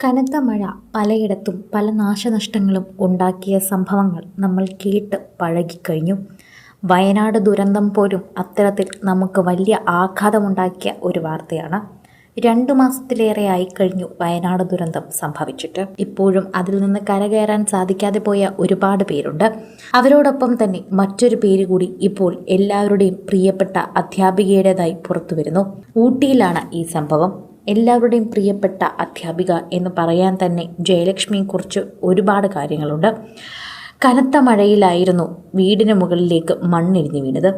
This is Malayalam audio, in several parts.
കനത്ത മഴ പലയിടത്തും പല നാശനഷ്ടങ്ങളും ഉണ്ടാക്കിയ സംഭവങ്ങൾ നമ്മൾ കേട്ട് പഴകിക്കഴിഞ്ഞു. വയനാട് ദുരന്തം പോലും അത്തരത്തിൽ നമുക്ക് വലിയ ആഘാതമുണ്ടാക്കിയ ഒരു വാർത്തയാണ്. രണ്ടു മാസത്തിലേറെയായി കഴിഞ്ഞു വയനാട് ദുരന്തം സംഭവിച്ചിട്ട്. ഇപ്പോഴും അതിൽ നിന്ന് കരകയറാൻ സാധിക്കാതെ പോയ ഒരുപാട് പേരുണ്ട്. അവരോടൊപ്പം തന്നെ മറ്റൊരു പേര് കൂടി ഇപ്പോൾ എല്ലാവരുടെയും പ്രിയപ്പെട്ട അധ്യാപികയുടേതായി പുറത്തു വരുന്നു ഊട്ടിയിലാണ് ഈ സംഭവം. എല്ലാവരുടെയും പ്രിയപ്പെട്ട അധ്യാപിക എന്ന് പറയാൻ തന്നെ ജയലക്ഷ്മിയെക്കുറിച്ച് ഒരുപാട് കാര്യങ്ങളുണ്ട്. കനത്ത മഴയിലായിരുന്നു വീടിന് മുകളിലേക്ക് മണ്ണിടിഞ്ഞു വീണത്.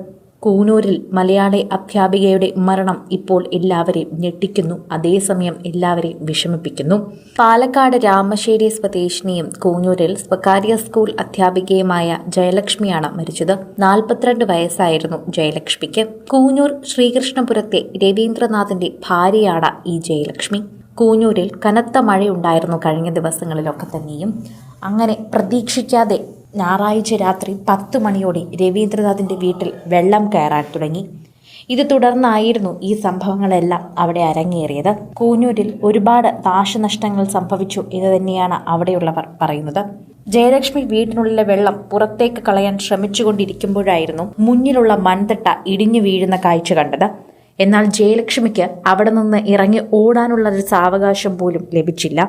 കൂനൂരിൽ മലയാളി അധ്യാപികയുടെ മരണം ഇപ്പോൾ എല്ലാവരെയും ഞെട്ടിക്കുന്നു. അതേസമയം എല്ലാവരെയും വിഷമിപ്പിക്കുന്നു. പാലക്കാട് രാമശ്ശേരി സ്വദേശിനിയും കൂനൂരിൽ സ്വകാര്യ സ്കൂൾ അധ്യാപികയുമായ ജയലക്ഷ്മിയാണ് മരിച്ചത്. നാൽപ്പത്തിരണ്ട് വയസ്സായിരുന്നു ജയലക്ഷ്മിക്ക്. കൂനൂർ ശ്രീകൃഷ്ണപുരത്തെ രവീന്ദ്രനാഥിന്റെ ഭാര്യയാണ് ഈ ജയലക്ഷ്മി. കൂനൂരിൽ കനത്ത മഴയുണ്ടായിരുന്നു കഴിഞ്ഞ ദിവസങ്ങളിലൊക്കെ തന്നെയും. അങ്ങനെ പ്രതീക്ഷിക്കാതെ ഞായറാഴ്ച രാത്രി പത്ത് മണിയോടെ രവീന്ദ്രനാഥിന്റെ വീട്ടിൽ വെള്ളം കയറാൻ തുടങ്ങി. ഇത് തുടർന്നായിരുന്നു ഈ സംഭവങ്ങളെല്ലാം അവിടെ അരങ്ങേറിയത്. കൂഞ്ഞൂരിൽ ഒരുപാട് നാശനഷ്ടങ്ങൾ സംഭവിച്ചു എന്ന് തന്നെയാണ് അവിടെയുള്ളവർ പറയുന്നത്. ജയലക്ഷ്മി വീടിനുള്ളിലെ വെള്ളം പുറത്തേക്ക് കളയാൻ ശ്രമിച്ചുകൊണ്ടിരിക്കുമ്പോഴായിരുന്നു മുന്നിലുള്ള മൺതിട്ട ഇടിഞ്ഞു വീഴുന്ന കാഴ്ച കണ്ടത്. എന്നാൽ ജയലക്ഷ്മിക്ക് അവിടെ നിന്ന് ഇറങ്ങി ഓടാനുള്ള ഒരു സാവകാശം പോലും ലഭിച്ചില്ല.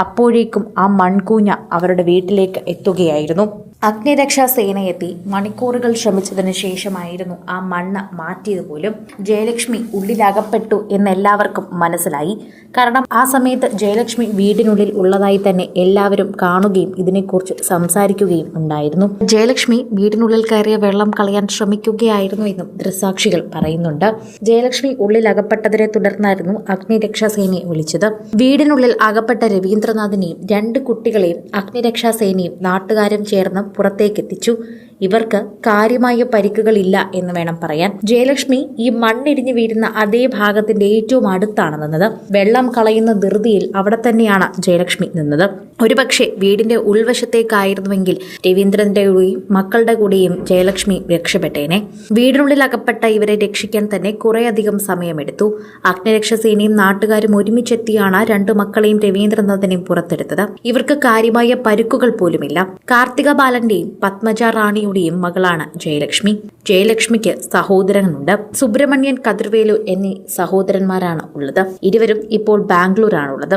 അപ്പോഴേക്കും ആ മൺകൂഞ്ഞ അവരുടെ വീട്ടിലേക്ക് എത്തുകയായിരുന്നു. അഗ്നിരക്ഷാ സേനയെത്തി മണിക്കൂറുകൾ ശ്രമിച്ചതിന് ശേഷമായിരുന്നു ആ മണ്ണ് മാറ്റിയത് പോലും. ജയലക്ഷ്മി ഉള്ളിലകപ്പെട്ടു എന്നെല്ലാവർക്കും മനസ്സിലായി. കാരണം ആ സമയത്ത് ജയലക്ഷ്മി വീടിനുള്ളിൽ ഉള്ളതായി തന്നെ എല്ലാവരും കാണുകയും ഇതിനെക്കുറിച്ച് സംസാരിക്കുകയും ഉണ്ടായിരുന്നു. ജയലക്ഷ്മി വീടിനുള്ളിൽ കയറിയ വെള്ളം കളയാൻ ശ്രമിക്കുകയായിരുന്നു എന്നും ദൃസാക്ഷികൾ പറയുന്നുണ്ട്. ജയലക്ഷ്മി ഉള്ളിലകപ്പെട്ടതിനെ തുടർന്നായിരുന്നു അഗ്നിരക്ഷാ സേനയെ വിളിച്ചത്. വീടിനുള്ളിൽ അകപ്പെട്ട രവീന്ദ്രനാഥിനെയും രണ്ട് കുട്ടികളെയും അഗ്നിരക്ഷാ സേനയും നാട്ടുകാരും ചേർന്ന് പുറത്തേക്കെത്തിച്ചു ഇവർക്ക് കാര്യമായ പരിക്കുകളില്ല എന്ന് വേണം പറയാൻ. ജയലക്ഷ്മി ഈ മണ്ണിടിഞ്ഞു വീഴുന്ന അതേ ഭാഗത്തിന്റെ ഏറ്റവും അടുത്താണ് നിന്നത്. വെള്ളം കളയുന്ന ധൃതിയിൽ അവിടെ തന്നെയാണ് ജയലക്ഷ്മി നിന്നത്. ഒരുപക്ഷെ വീടിന്റെ ഉൾവശത്തേക്കായിരുന്നുവെങ്കിൽ രവീന്ദ്രന്റെ കൂടെയും മക്കളുടെ കൂടെയും ജയലക്ഷ്മി രക്ഷപ്പെട്ടേനെ. വീടിനുള്ളിൽ അകപ്പെട്ട ഇവരെ രക്ഷിക്കാൻ തന്നെ കുറേയധികം സമയമെടുത്തു. അഗ്നിരക്ഷാസേനയും നാട്ടുകാരും ഒരുമിച്ചെത്തിയാണ് രണ്ടു മക്കളെയും രവീന്ദ്രനാഥനെയും പുറത്തെടുത്തത്. ഇവർക്ക് കാര്യമായ പരുക്കുകൾ പോലുമില്ല. കാർത്തിക ബാലന്റെയും പത്മജ റാണിയുടെയും മകളാണ് ജയലക്ഷ്മി. ജയലക്ഷ്മിക്ക് സഹോദരനുണ്ട് സുബ്രഹ്മണ്യൻ കതിർവേലു എന്നീ സഹോദരന്മാരാണ് ഉള്ളത്. ഇരുവരും ഇപ്പോൾ ബാംഗ്ലൂരാണുള്ളത്.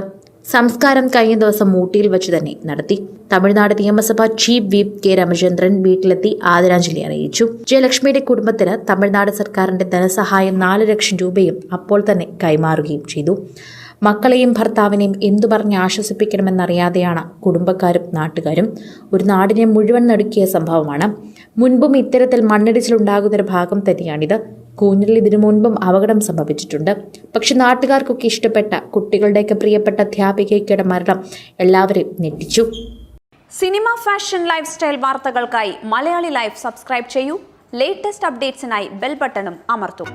സംസ്കാരം കഴിഞ്ഞ ദിവസം ഊട്ടിയിൽ വെച്ച് തന്നെ നടത്തി. തമിഴ്നാട് നിയമസഭാ ചീഫ് വിപ്പ് കെ രാമചന്ദ്രൻ വീട്ടിലെത്തി ആദരാഞ്ജലി അറിയിച്ചു. ജയലക്ഷ്മിയുടെ കുടുംബത്തിന് തമിഴ്നാട് സർക്കാരിന്റെ ധനസഹായം നാല് ലക്ഷം രൂപയും അപ്പോൾ തന്നെ കൈമാറുകയും ചെയ്തു. മക്കളെയും ഭർത്താവിനെയും എന്തു പറഞ്ഞ് ആശ്വസിപ്പിക്കണമെന്നറിയാതെയാണ് കുടുംബക്കാരും നാട്ടുകാരും ഒരു നാടിനെ മുഴുവൻ നടുക്കിയ സംഭവമാണ്. മുൻപും ഇത്തരത്തിൽ മണ്ണിടിച്ചിലുണ്ടാകുന്നൊരു ഭാഗം തന്നെയാണിത്. കൂഞ്ഞിൽ ഇതിനു മുൻപും അപകടം സംഭവിച്ചിട്ടുണ്ട്. പക്ഷെ നാട്ടുകാർക്കൊക്കെ ഇഷ്ടപ്പെട്ട കുട്ടികളുടെയൊക്കെ പ്രിയപ്പെട്ട അധ്യാപികയ്ക്കയുടെ മരണം എല്ലാവരെയും ഞെട്ടിച്ചു. സിനിമ ഫാഷൻ ലൈഫ് സ്റ്റൈൽ വാർത്തകൾക്കായി മലയാളി ലൈഫ് സബ്സ്ക്രൈബ് ചെയ്യൂ. ലേറ്റസ്റ്റ് അപ്ഡേറ്റ്സിനായി ബെൽ ബട്ടണും അമർത്തും.